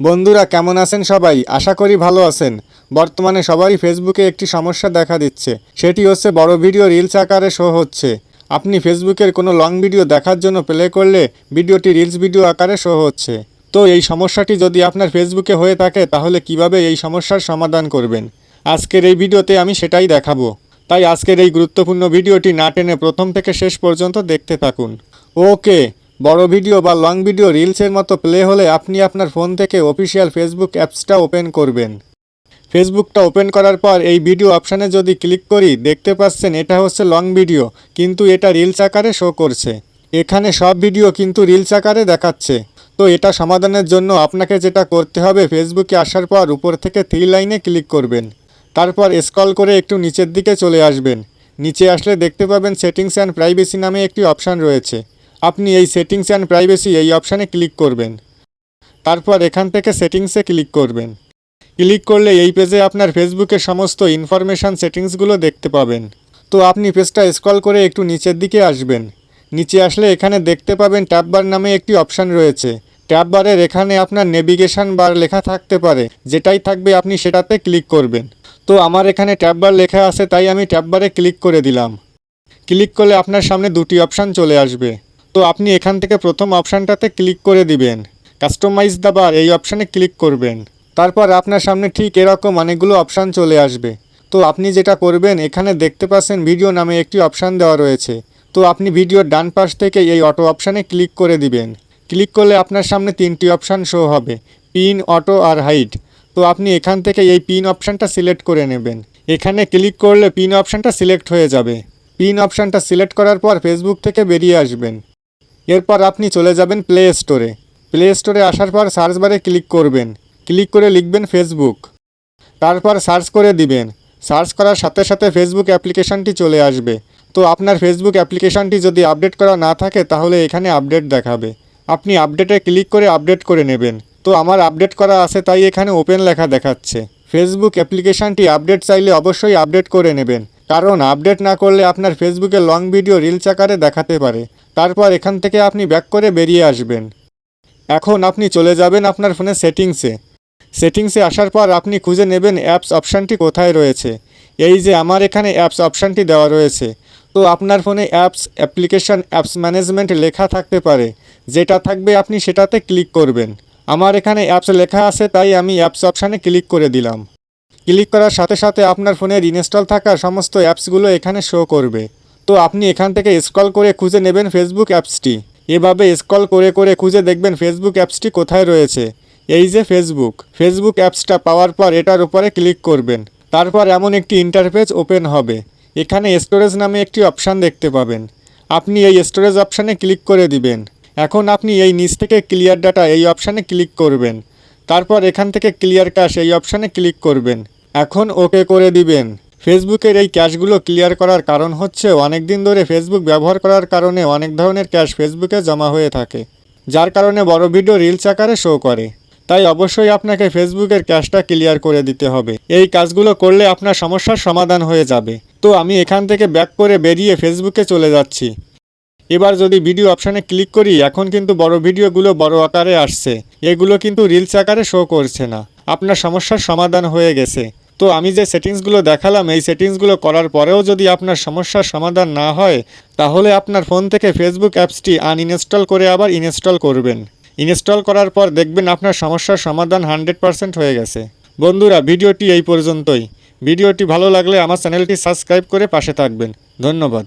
বন্ধুরা, কেমন আছেন সবাই? আশা করি ভালো আছেন। বর্তমানে সবারই ফেসবুকে একটি সমস্যা দেখা দিচ্ছে। সেটি হচ্ছে বড় ভিডিও রিলস আকারে শো হচ্ছে। আপনি ফেসবুকের কোনো লং ভিডিও দেখার জন্য প্লে করলে ভিডিওটি রিলস ভিডিও আকারে শো হচ্ছে। তো এই সমস্যাটি যদি আপনার ফেসবুকে হয়ে থাকে, তাহলে কীভাবে এই সমস্যার সমাধান করবেন? আজকের এই ভিডিওতে আমি সেটাই দেখাবো। তাই আজকের এই গুরুত্বপূর্ণ ভিডিওটি না টেনে প্রথম থেকে শেষ পর্যন্ত দেখতে থাকুন। ওকে বড় ভিডিও বা লং ভিডিও রিলসের মতো প্লে হলে আপনি আপনার ফোন থেকে অফিসিয়াল ফেসবুক অ্যাপসটা ওপেন করবেন। ফেসবুকটা ওপেন করার পর এই ভিডিও অপশানে যদি ক্লিক করি, দেখতে পাচ্ছেন এটা হচ্ছে লং ভিডিও, কিন্তু এটা রিলস আকারে শো করছে। এখানে সব ভিডিও কিন্তু রিলস আকারে দেখাচ্ছে। তো এটা সমাধানের জন্য আপনাকে যেটা করতে হবে, ফেসবুকে আসার পর উপর থেকে থ্রি লাইনে ক্লিক করবেন। তারপর স্ক্রল করে একটু নিচের দিকে চলে আসবেন। নিচে আসলে দেখতে পাবেন সেটিংস অ্যান্ড প্রাইভেসি নামে একটি অপশান রয়েছে। আপনি এই সেটিংস অ্যান্ড প্রাইভেসি এই অপশানে ক্লিক করবেন। তারপর এখান থেকে সেটিংসে ক্লিক করবেন। ক্লিক করলে এই পেজে আপনার ফেসবুকের সমস্ত ইনফরমেশান সেটিংসগুলো দেখতে পাবেন। তো আপনি পেজটা স্ক্রল করে একটু নিচের দিকে আসবেন। নিচে আসলে এখানে দেখতে পাবেন ট্যাব বার নামে একটি অপশান রয়েছে। ট্যাব বারের এখানে আপনার নেভিগেশন বার লেখা থাকতে পারে। যেটাই থাকবে আপনি সেটাতে ক্লিক করবেন। তো আমার এখানে ট্যাব বার লেখা আছে, তাই আমি ট্যাব বারে ক্লিক করে দিলাম। ক্লিক করলে আপনার সামনে দুটি অপশান চলে আসবে। তো আপনি এখান থেকে প্রথম অপশানটাতে ক্লিক করে দিবেন। কাস্টমাইজ দ্য বার এই অপশানে ক্লিক করবেন। তারপর আপনার সামনে ঠিক এরকম অনেকগুলো অপশান চলে আসবে। তো আপনি যেটা করবেন, এখানে দেখতে পাচ্ছেন ভিডিও নামে একটি অপশান দেওয়া রয়েছে। তো আপনি ভিডিওর ডান পাশ থেকে এই অটো অপশানে ক্লিক করে দিবেন। ক্লিক করলে আপনার সামনে তিনটি অপশান শো হবে, পিন, অটো আর হাইট তো আপনি এখান থেকে এই পিন অপশানটা সিলেক্ট করে নেবেন। এখানে ক্লিক করলে পিন অপশানটা সিলেক্ট হয়ে যাবে। পিন অপশানটা সিলেক্ট করার পর ফেসবুক থেকে বেরিয়ে আসবেন। এরপর আপনি চলে যাবেন প্লে স্টোরে প্লে স্টোরে আসার পর সার্চ বারে ক্লিক করবেন। ক্লিক করে লিখবেন ফেসবুক তারপর সার্চ করে দিবেন। সার্চ করার সাথে সাথে ফেসবুক অ্যাপ্লিকেশনটি চলে আসবে। তো আপনার ফেসবুক অ্যাপ্লিকেশনটি যদি আপডেট করা না থাকে, তাহলে এখানে আপডেট দেখাবে। আপনি আপডেটে ক্লিক করে আপডেট করে নেবেন। তো আমার আপডেট করা আছে, তাই এখানে ওপেন লেখা দেখাচ্ছে। ফেসবুক অ্যাপ্লিকেশনটি আপডেট চাইলে অবশ্যই আপডেট করে নেবেন। কারণ আপডেট না করলে আপনার ফেসবুকে লং ভিডিও রিলস আকারে দেখাতে পারে। তারপর এখান থেকে আপনি ব্যাক করে বেরিয়ে আসবেন। এখন আপনি চলে যাবেন আপনার ফোনের সেটিংসে। সেটিংসে আসার পর আপনি খুঁজে নেবেন অ্যাপস অপশানটি কোথায় রয়েছে। এই যে আমার এখানে অ্যাপস অপশানটি দেওয়া রয়েছে। তো আপনার ফোনে অ্যাপস, অ্যাপ্লিকেশন, অ্যাপস ম্যানেজমেন্ট লেখা থাকতে পারে। যেটা থাকবে আপনি সেটাতে ক্লিক করবেন। আমার এখানে অ্যাপস লেখা আছে, তাই আমি অ্যাপস অপশানে ক্লিক করে দিলাম। ক্লিক করার সাথে সাথে আপনার ফোনের ইনস্টল থাকা সমস্ত অ্যাপসগুলো এখানে শো করবে। তো আপনি এখান থেকে স্ক্রল করে খুঁজে নেবেন ফেসবুক অ্যাপসটি। এভাবে স্ক্রল করে করে খুঁজে দেখবেন ফেসবুক অ্যাপসটি কোথায় রয়েছে। এই যে ফেসবুক ফেসবুক অ্যাপসটা পাওয়ার পর এটার উপরে ক্লিক করবেন। তারপর এমন একটি ইন্টারফেস ওপেন হবে। এখানে স্টোরেজ নামে একটি অপশান দেখতে পাবেন। আপনি এই স্টোরেজ অপশানে ক্লিক করে দিবেন। এখন আপনি এই নিচ থেকে ক্লিয়ার ডাটা এই অপশানে ক্লিক করবেন। তারপর এখান থেকে ক্লিয়ার ক্যাশ এই অপশানে ক্লিক করবেন। এখন ওকে করে দিবেন। ফেসবুকের এই ক্যাশগুলো ক্লিয়ার করার কারণ হচ্ছে অনেক দিন ধরে ফেসবুক ব্যবহার করার কারণে অনেক ধরনের ক্যাশ ফেসবুকে জমা হয়ে থাকে, যার কারণে বড় ভিডিও রিলস আকারে শো করে। তাই অবশ্যই আপনাকে ফেসবুকের ক্যাশটা ক্লিয়ার করে দিতে হবে। এই কাজগুলো করলে আপনার সমস্যার সমাধান হয়ে যাবে। তো আমি এখান থেকে ব্যাক করে বেরিয়ে ফেসবুকে চলে যাচ্ছি। এবার যদি ভিডিও অপশানে ক্লিক করি, এখন কিন্তু বড় ভিডিওগুলো বড় আকারে আসছে। এগুলো কিন্তু রিলস আকারে শো করছে না। আপনার সমস্যার সমাধান হয়ে গেছে। তো আমি যে সেটিংসগুলো দেখালাম, এই সেটিংসগুলো করার পরেও যদি আপনার সমস্যার সমাধান না হয়, তাহলে আপনার ফোন থেকে ফেসবুক অ্যাপসটি আনইনস্টল করে আবার ইনস্টল করবেন। ইনস্টল করার পর দেখবেন আপনার সমস্যার সমাধান হান্ড্রেড পারসেন্ট হয়ে গেছে। বন্ধুরা, ভিডিওটি এই পর্যন্তই। ভিডিওটি ভালো লাগলে আমার চ্যানেলটি সাবস্ক্রাইব করে পাশে থাকবেন। ধন্যবাদ।